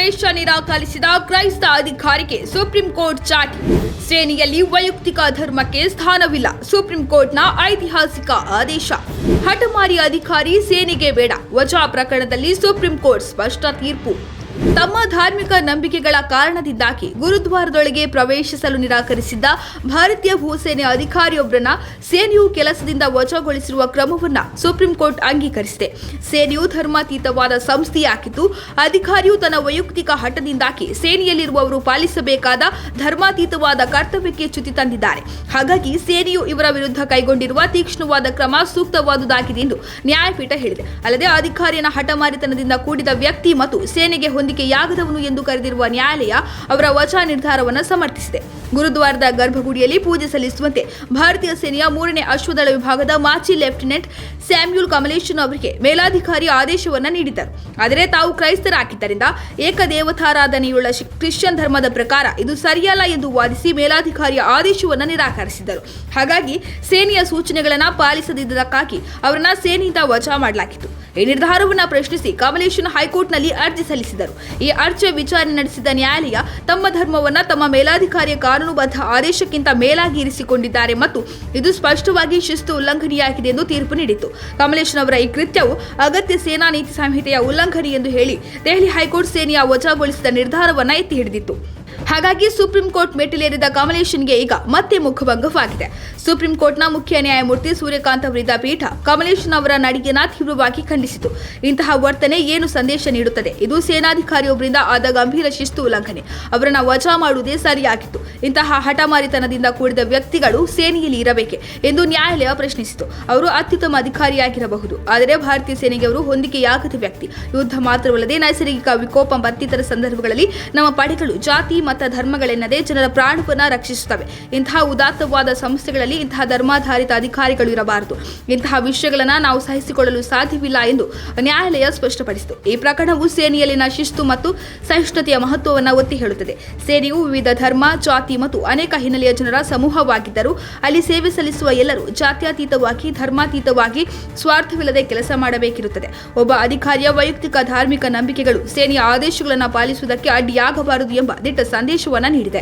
ಪ್ರವೇಶ ನಿರಾಕರಿಸಿದ ಕ್ರೈಸ್ತ ಅಧಿಕಾರಿಗೆ ಸುಪ್ರೀಂ ಕೋರ್ಟ್ ಚಾಟಿ. ಶ್ರೇಣಿಯಲ್ಲಿ ವೈಯಕ್ತಿಕ ಧರ್ಮಕ್ಕೆ ಸ್ಥಾನವಿಲ್ಲ. ಸುಪ್ರೀಂ ಕೋರ್ಟ್ನ ಐತಿಹಾಸಿಕ ಆದೇಶ. ಹಠಮಾರಿ ಅಧಿಕಾರಿ ಸೇನೆಗೆ ಬೇಡ. ವಜಾ ಪ್ರಕರಣದಲ್ಲಿ ಸುಪ್ರೀಂ ಕೋರ್ಟ್ ಸ್ಪಷ್ಟ ತೀರ್ಪು. ತಮ್ಮ ಧಾರ್ಮಿಕ ನಂಬಿಕೆಗಳ ಕಾರಣದಿಂದಾಗಿ ಗುರುದ್ವಾರದೊಳಗೆ ಪ್ರವೇಶಿಸಲು ನಿರಾಕರಿಸಿದ್ದ ಭಾರತೀಯ ಭೂಸೇನೆ ಅಧಿಕಾರಿಯೊಬ್ಬರನ್ನ ಸೇನೆಯು ಕೆಲಸದಿಂದ ವಜಾಗೊಳಿಸಿರುವ ಕ್ರಮವನ್ನ ಸುಪ್ರೀಂ ಕೋರ್ಟ್ ಅಂಗೀಕರಿಸಿದೆ. ಸೇನೆಯು ಧರ್ಮಾತೀತವಾದ ಸಂಸ್ಥೆಯಾಗಿದ್ದು, ಅಧಿಕಾರಿಯು ತನ್ನ ವೈಯಕ್ತಿಕ ಹಠದಿಂದಾಗಿ ಸೇನೆಯಲ್ಲಿರುವವರು ಪಾಲಿಸಬೇಕಾದ ಧರ್ಮಾತೀತವಾದ ಕರ್ತವ್ಯಕ್ಕೆ ಚ್ಯುತಿ ತಂದಿದ್ದಾರೆ. ಹಾಗಾಗಿ ಸೇನೆಯು ಇವರ ವಿರುದ್ಧ ಕೈಗೊಂಡಿರುವ ತೀಕ್ಷ್ಣವಾದ ಕ್ರಮ ಸೂಕ್ತವಾದುದಾಗಿದೆ ಎಂದು ನ್ಯಾಯಪೀಠ ಹೇಳಿದೆ. ಅಲ್ಲದೆ ಅಧಿಕಾರಿಯನ್ನ ಹಠಮಾರಿತನದಿಂದ ಕೂಡಿದ ವ್ಯಕ್ತಿ ಮತ್ತು ಸೇನೆಗೆ ಹೊಂದಿಕೆಯಾಗದವನು ಎಂದು ಕರೆದಿರುವ ನ್ಯಾಯಾಲಯ ಅವರ ವಜಾ ನಿರ್ಧಾರವನ್ನು ಸಮರ್ಥಿಸಿದೆ. ಗುರುದ್ವಾರದ ಗರ್ಭಗುಡಿಯಲ್ಲಿ ಪೂಜೆ ಸಲ್ಲಿಸುವಂತೆ ಭಾರತೀಯ ಸೇನೆಯ ಮೂರನೇ ಅಶ್ವದಳ ವಿಭಾಗದ ಮಾಜಿ ಲೆಫ್ಟಿನೆಂಟ್ ಸ್ಯಾಮ್ಯೂಲ್ ಕಮಲೇಶನ್ ಅವರಿಗೆ ಮೇಲಾಧಿಕಾರಿ ಆದೇಶವನ್ನ ನೀಡಿದ್ದರು. ಆದರೆ ತಾವು ಕ್ರೈಸ್ತರಾಗಿದ್ದರಿಂದ ಏಕದೇವತಾರಾಧನೆಯುಳ್ಳ ಕ್ರಿಶ್ಚಿಯನ್ ಧರ್ಮದ ಪ್ರಕಾರ ಇದು ಸರಿಯಲ್ಲ ಎಂದು ವಾದಿಸಿ ಮೇಲಾಧಿಕಾರಿಯ ಆದೇಶವನ್ನು ನಿರಾಕರಿಸಿದರು. ಹಾಗಾಗಿ ಸೇನೆಯ ಸೂಚನೆಗಳನ್ನು ಪಾಲಿಸದಿದ್ದಕ್ಕಾಗಿ ಅವರನ್ನ ಸೇನೆಯಿಂದ ವಜಾ ಮಾಡಲಾಗಿತ್ತು. ಈ ನಿರ್ಧಾರವನ್ನು ಪ್ರಶ್ನಿಸಿ ಕಮಲೇಶನ್ ಹೈಕೋರ್ಟ್ನಲ್ಲಿ ಅರ್ಜಿ ಸಲ್ಲಿಸಿದರು. ಈ ಅರ್ಜಿಯ ವಿಚಾರಣೆ ನಡೆಸಿದ ನ್ಯಾಯಾಲಯ ತಮ್ಮ ಧರ್ಮವನ್ನು ತಮ್ಮ ಮೇಲಾಧಿಕಾರಿಯ ಕಾನೂನುಬದ್ಧ ಆದೇಶಕ್ಕಿಂತ ಮೇಲಾಗಿ ಇರಿಸಿಕೊಂಡಿದ್ದಾರೆ ಮತ್ತು ಇದು ಸ್ಪಷ್ಟವಾಗಿ ಶಿಸ್ತು ಉಲ್ಲಂಘನೆಯಾಗಿದೆ ಎಂದು ತೀರ್ಪು ನೀಡಿತು ಕಮಲೇಶನ್ ಅವರ ಈ ಕೃತ್ಯವು ಅಗತ್ಯ ಸೇನಾ ನೀತಿ ಸಂಹಿತೆಯ ಉಲ್ಲಂಘನೆ ಎಂದು ಹೇಳಿ ದೆಹಲಿ ಹೈಕೋರ್ಟ್ ಸೇನೆಯ ವಜಾಗೊಳಿಸಿದ ನಿರ್ಧಾರವನ್ನು ಎತ್ತಿ ಹಿಡಿದಿತ್ತು. ಹಾಗಾಗಿ ಸುಪ್ರೀಂ ಕೋರ್ಟ್ ಮೆಟ್ಟಿಲೇರಿದ ಕಮಲೇಶನ್ಗೆ ಈಗ ಮತ್ತೆ ಮುಖಭಂಗವಾಗಿದೆ. ಸುಪ್ರೀಂ ಕೋರ್ಟ್ನ ಮುಖ್ಯ ನ್ಯಾಯಮೂರ್ತಿ ಸೂರ್ಯಕಾಂತ್ ಅವರಿದ್ದ ಪೀಠ ಕಮಲೇಶನ್ ಅವರ ನಡಿಗೆನ ತೀವ್ರವಾಗಿ ಖಂಡಿಸಿತು. ಇಂತಹ ವರ್ತನೆ ಏನು ಸಂದೇಶ ನೀಡುತ್ತದೆ? ಇದು ಸೇನಾಧಿಕಾರಿಯೊಬ್ಬರಿಂದ ಆದ ಗಂಭೀರ ಶಿಸ್ತು ಉಲ್ಲಂಘನೆ. ಅವರನ್ನ ವಜಾ ಮಾಡುವುದೇ ಸರಿಯಾಗಿತ್ತು. ಇಂತಹ ಹಠಮಾರಿತನದಿಂದ ಕೂಡಿದ ವ್ಯಕ್ತಿಗಳು ಸೇನೆಯಲ್ಲಿ ಇರಬೇಕೆ ಎಂದು ನ್ಯಾಯಾಲಯ ಪ್ರಶ್ನಿಸಿತು. ಅವರು ಅತ್ಯುತ್ತಮ ಅಧಿಕಾರಿಯಾಗಿರಬಹುದು. ಆದರೆ ಭಾರತೀಯ ಸೇನೆಗೆ ಅವರು ಹೊಂದಿಕೆಯಾಗದ ವ್ಯಕ್ತಿ. ಯುದ್ಧ ಮಾತ್ರವಲ್ಲದೆ ನೈಸರ್ಗಿಕ ವಿಕೋಪ ಮತ್ತಿತರ ಸಂದರ್ಭಗಳಲ್ಲಿ ನಮ್ಮ ಪಡೆಗಳು ಜಾತಿ ಮತ ಧರ್ಮಗಳೆನ್ನದೇ ಜನರ ಪ್ರಾಣವನ್ನು ರಕ್ಷಿಸುತ್ತವೆ. ಇಂತಹ ಉದಾತ್ತವಾದ ಸಂಸ್ಥೆಗಳಲ್ಲಿ ಇಂತಹ ಧರ್ಮಾಧಾರಿತ ಅಧಿಕಾರಿಗಳು ಇರಬಾರದು. ಇಂತಹ ವಿಷಯಗಳನ್ನು ನಾವು ಸಹಿಸಿಕೊಳ್ಳಲು ಸಾಧ್ಯವಿಲ್ಲ ಎಂದು ನ್ಯಾಯಾಲಯ ಸ್ಪಷ್ಟಪಡಿಸಿತು. ಈ ಪ್ರಕರಣವು ಸೇನೆಯಲ್ಲಿನ ಶಿಸ್ತು ಮತ್ತು ಸಹಿಷ್ಣುತೆಯ ಮಹತ್ವವನ್ನು ಒತ್ತಿ ಹೇಳುತ್ತದೆ. ಸೇನೆಯು ವಿವಿಧ ಧರ್ಮ, ಜಾತಿ ಮತ್ತು ಅನೇಕ ಹಿನ್ನೆಲೆಯ ಜನರ ಸಮೂಹವಾಗಿದ್ದರೂ ಅಲ್ಲಿ ಸೇವೆ ಸಲ್ಲಿಸುವ ಎಲ್ಲರೂ ಜಾತ್ಯತೀತವಾಗಿ, ಧರ್ಮಾತೀತವಾಗಿ ಸ್ವಾರ್ಥವಿಲ್ಲದೆ ಕೆಲಸ ಮಾಡಬೇಕಿರುತ್ತದೆ. ಒಬ್ಬ ಅಧಿಕಾರಿಯ ವೈಯಕ್ತಿಕ ಧಾರ್ಮಿಕ ನಂಬಿಕೆಗಳು ಸೇನೆಯ ಆದೇಶಗಳನ್ನು ಪಾಲಿಸುವುದಕ್ಕೆ ಅಡ್ಡಿಯಾಗಬಾರದು ಎಂಬ ದಿಟ್ಟ ಸಂದೇಶವನ್ನು ನೀಡಿದೆ.